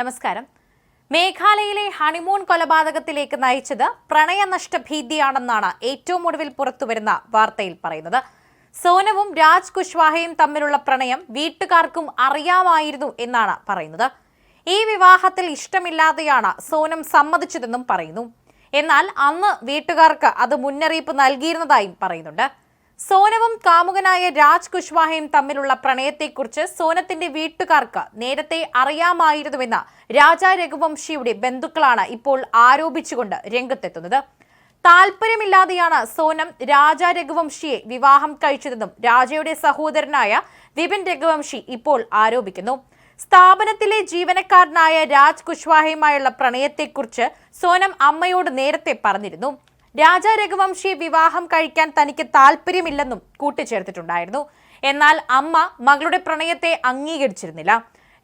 നമസ്കാരം. മേഘാലയയിലെ ഹണിമൂൺ കൊലപാതകത്തിലേക്ക് നയിച്ചത് പ്രണയനഷ്ട ഭീതിയാണെന്നാണ് ഏറ്റവും ഒടുവിൽ പുറത്തുവരുന്ന വാർത്തയിൽ പറയുന്നത്. സോനവും രാജ് കുശ്വാഹയും തമ്മിലുള്ള പ്രണയം വീട്ടുകാർക്കും അറിയാമായിരുന്നു എന്നാണ് പറയുന്നത്. ഈ വിവാഹത്തിൽ ഇഷ്ടമില്ലാതെയാണ് സോനം സമ്മതിച്ചതെന്നും പറയുന്നു. എന്നാൽ അന്ന് വീട്ടുകാർക്ക് അത് മുന്നറിയിപ്പ് നൽകിയിരുന്നതായും പറയുന്നുണ്ട്. സോനവും കാമുകനായ രാജ് കുശ്വാഹയും തമ്മിലുള്ള പ്രണയത്തെക്കുറിച്ച് സോനത്തിന്റെ വീട്ടുകാർക്ക് നേരത്തെ അറിയാമായിരുന്നുവെന്ന് രാജാ രഘുവംശിയുടെ ബന്ധുക്കളാണ് ഇപ്പോൾ ആരോപിച്ചുകൊണ്ട് രംഗത്തെത്തുന്നത്. താല്പര്യമില്ലാതെയാണ് സോനം രാജാ രഘുവംശിയെ വിവാഹം കഴിച്ചതെന്നും രാജയുടെ സഹോദരനായ വിപിൻ രഘുവംശി ഇപ്പോൾ ആരോപിക്കുന്നു. സ്ഥാപനത്തിലെ ജീവനക്കാരനായ രാജ് കുശ്വാഹയുമായുള്ള പ്രണയത്തെക്കുറിച്ച് സോനം അമ്മയോട് നേരത്തെ പറഞ്ഞിരുന്നു. രാജാ വിവാഹം കഴിക്കാൻ തനിക്ക് താല്പര്യമില്ലെന്നും കൂട്ടിച്ചേർത്തിട്ടുണ്ടായിരുന്നു. എന്നാൽ അമ്മ മകളുടെ പ്രണയത്തെ അംഗീകരിച്ചിരുന്നില്ല.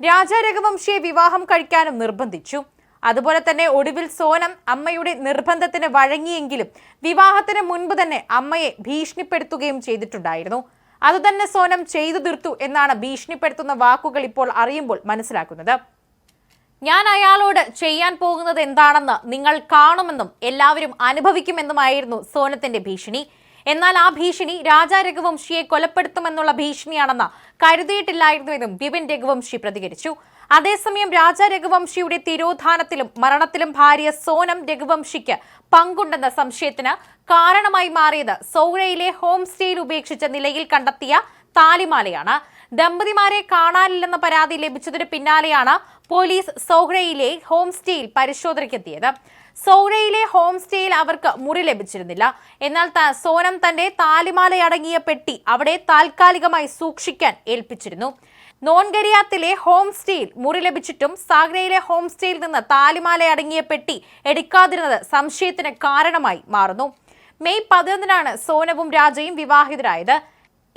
രാജാ രഘുവംശിയെ വിവാഹം കഴിക്കാനും നിർബന്ധിച്ചു. അതുപോലെ തന്നെ ഒടുവിൽ സോനം അമ്മയുടെ നിർബന്ധത്തിന് വഴങ്ങിയെങ്കിലും വിവാഹത്തിന് മുൻപ് തന്നെ അമ്മയെ ഭീഷണിപ്പെടുത്തുകയും ചെയ്തിട്ടുണ്ടായിരുന്നു. അതുതന്നെ സോനം ചെയ്തു തീർത്തു എന്നാണ് ഭീഷണിപ്പെടുത്തുന്ന വാക്കുകൾ ഇപ്പോൾ അറിയുമ്പോൾ മനസ്സിലാക്കുന്നത്. ഞാൻ അയാളോട് ചെയ്യാൻ പോകുന്നത് എന്താണെന്ന് നിങ്ങൾ കാണുമെന്നും എല്ലാവരും അനുഭവിക്കുമെന്നുമായിരുന്നു സോനത്തിന്റെ ഭീഷണി. എന്നാൽ ആ ഭീഷണി രാജാ രഘുവംശിയെ കൊലപ്പെടുത്തുമെന്നുള്ള ഭീഷണിയാണെന്ന് കരുതിയിട്ടില്ലായിരുന്നുവെന്നും വിപിൻ രഘുവംശി പ്രതികരിച്ചു. അതേസമയം രാജാ രഘുവംശിയുടെ തിരോധാനത്തിലും മരണത്തിലും ഭാര്യ സോനം രഘുവംശിക്ക് പങ്കുണ്ടെന്ന സംശയത്തിന് കാരണമായി മാറിയത് സൗരയിലെ ഹോം സ്റ്റേയിൽ ഉപേക്ഷിച്ച നിലയിൽ കണ്ടെത്തിയ താലിമാലയാണ്. ദമ്പതിമാരെ കാണാനില്ലെന്ന പരാതി ലഭിച്ചതിന് പിന്നാലെയാണ് പോലീസ് സൗഹ്രയിലെ ഹോം സ്റ്റേയിൽ പരിശോധനയ്ക്കെത്തിയത്. സൗരയിലെ ഹോം സ്റ്റേയിൽ അവർക്ക് മുറി ലഭിച്ചിരുന്നില്ല. എന്നാൽ സോനം തന്റെ താലിമാലയടങ്ങിയ പെട്ടി അവിടെ താൽക്കാലികമായി സൂക്ഷിക്കാൻ ഏൽപ്പിച്ചിരുന്നു. നോൺഗരിയാത്തിലെ ഹോം സ്റ്റേയിൽ മുറി ലഭിച്ചിട്ടും സാഗ്രയിലെ ഹോം സ്റ്റേയിൽ നിന്ന് താലിമാലയടങ്ങിയ പെട്ടി എടുക്കാതിരുന്നത് സംശയത്തിന് കാരണമായി മാറുന്നു. മെയ് പതിനൊന്നിനാണ് സോനവും രാജയും വിവാഹിതരായത്.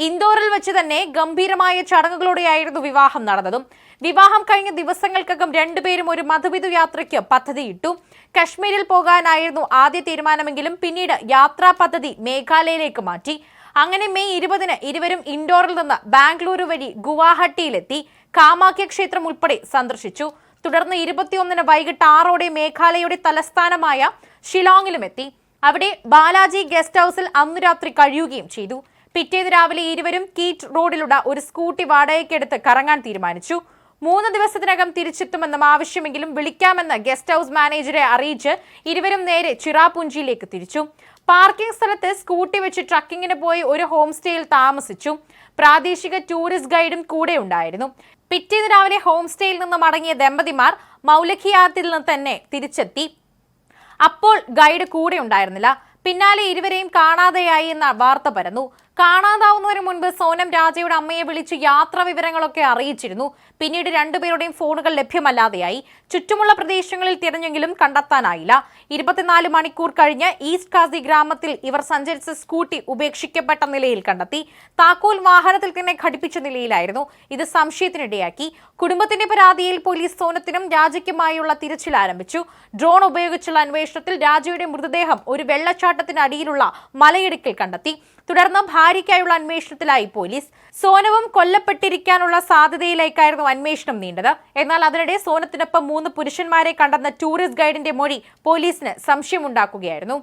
ഇൻഡോറിൽ വെച്ച് തന്നെ ഗംഭീരമായ ചടങ്ങുകളോടെയായിരുന്നു വിവാഹം നടന്നതും. വിവാഹം കഴിഞ്ഞ ദിവസങ്ങൾക്കകം രണ്ടുപേരും ഒരു മധുവിധു യാത്രയ്ക്ക് പദ്ധതിയിട്ടു. കശ്മീരിൽ പോകാനായിരുന്നു ആദ്യ തീരുമാനമെങ്കിലും പിന്നീട് യാത്രാ പദ്ധതി മേഘാലയയിലേക്ക് മാറ്റി. അങ്ങനെ മെയ് ഇരുപതിന് ഇരുവരും ഇൻഡോറിൽ നിന്ന് ബാംഗ്ലൂരു വഴി ഗുവാഹട്ടിയിലെത്തി. കാമാഖ്യ ക്ഷേത്രം ഉൾപ്പെടെ സന്ദർശിച്ചു. തുടർന്ന് ഇരുപത്തിയൊന്നിന് വൈകിട്ട് ആറോടെ മേഘാലയയുടെ തലസ്ഥാനമായ ഷിലോങ്ങിലും എത്തി അവിടെ ബാലാജി ഗസ്റ്റ് ഹൌസിൽ അന്നു രാത്രി കഴിയുകയും ചെയ്തു. പിറ്റേന്ന് രാവിലെ ഇരുവരും കീറ്റ് റോഡിലുള്ള ഒരു സ്കൂട്ടി വാടകയ്ക്കെടുത്ത് കറങ്ങാൻ തീരുമാനിച്ചു. മൂന്ന് ദിവസത്തിനകം തിരിച്ചെത്തുമെന്നും ആവശ്യമെങ്കിലും വിളിക്കാമെന്ന് ഗസ്റ്റ് ഹൌസ് മാനേജറെ അറിയിച്ച് ഇരുവരും നേരെ ചിറാപുഞ്ചിയിലേക്ക് തിരിച്ചു. പാർക്കിംഗ് സ്ഥലത്ത് സ്കൂട്ടി വെച്ച് ട്രക്കിങ്ങിന് പോയി ഒരു ഹോം സ്റ്റേയിൽ താമസിച്ചു. പ്രാദേശിക ടൂറിസ്റ്റ് ഗൈഡും കൂടെ ഉണ്ടായിരുന്നു. പിറ്റേന്ന് രാവിലെ ഹോം സ്റ്റേയിൽ നിന്ന് മടങ്ങിയ ദമ്പതിമാർ മൗലഖിയാത്തിൽ നിന്ന് തന്നെ തിരിച്ചെത്തി. അപ്പോൾ ഗൈഡ് കൂടെ ഉണ്ടായിരുന്നില്ല. പിന്നാലെ ഇരുവരെയും കാണാതെയായി എന്ന വാർത്ത പരന്നു. കാണാതാവുന്നതിന് മുൻപ് സോനം രാജയുടെ അമ്മയെ വിളിച്ച് യാത്രാ വിവരങ്ങളൊക്കെ അറിയിച്ചിരുന്നു. പിന്നീട് രണ്ടുപേരുടെയും ഫോണുകൾ ലഭ്യമല്ലാതെയായി. ചുറ്റുമുള്ള പ്രദേശങ്ങളിൽ തിരഞ്ഞെങ്കിലും കണ്ടെത്താനായില്ല. ഇരുപത്തിനാല് മണിക്കൂർ കഴിഞ്ഞ് ഈസ്റ്റ് കാസി ഗ്രാമത്തിൽ ഇവർ സഞ്ചരിച്ച സ്കൂട്ടി ഉപേക്ഷിക്കപ്പെട്ട നിലയിൽ കണ്ടെത്തി. താക്കോൽ വാഹനത്തിൽ തന്നെ ഘടിപ്പിച്ച നിലയിലായിരുന്നു. ഇത് സംശയത്തിനിടയാക്കി. കുടുംബത്തിന്റെ പരാതിയിൽ പോലീസ് സോനത്തിനും രാജയ്ക്കുമായുള്ള തിരച്ചിൽ ആരംഭിച്ചു. ഡ്രോൺ ഉപയോഗിച്ചുള്ള അന്വേഷണത്തിൽ രാജയുടെ മൃതദേഹം ഒരു വെള്ളച്ചാട്ടത്തിനടിയിലുള്ള മലയിടുക്കിൽ കണ്ടെത്തി. തുടർന്ന് ഭാര്യയ്ക്കായുള്ള അന്വേഷണത്തിലായി പോലീസ്. സോനവും കൊല്ലപ്പെട്ടിരിക്കാനുള്ള സാധ്യതയിലേക്കായിരുന്നു അന്വേഷണം നീണ്ടത്. എന്നാൽ അതിനിടെ സോനത്തിനൊപ്പം മൂന്ന് പുരുഷന്മാരെ കണ്ടെന്ന ടൂറിസ്റ്റ് ഗൈഡിന്റെ മൊഴി പോലീസിന് സംശയമുണ്ടാക്കുകയായിരുന്നു.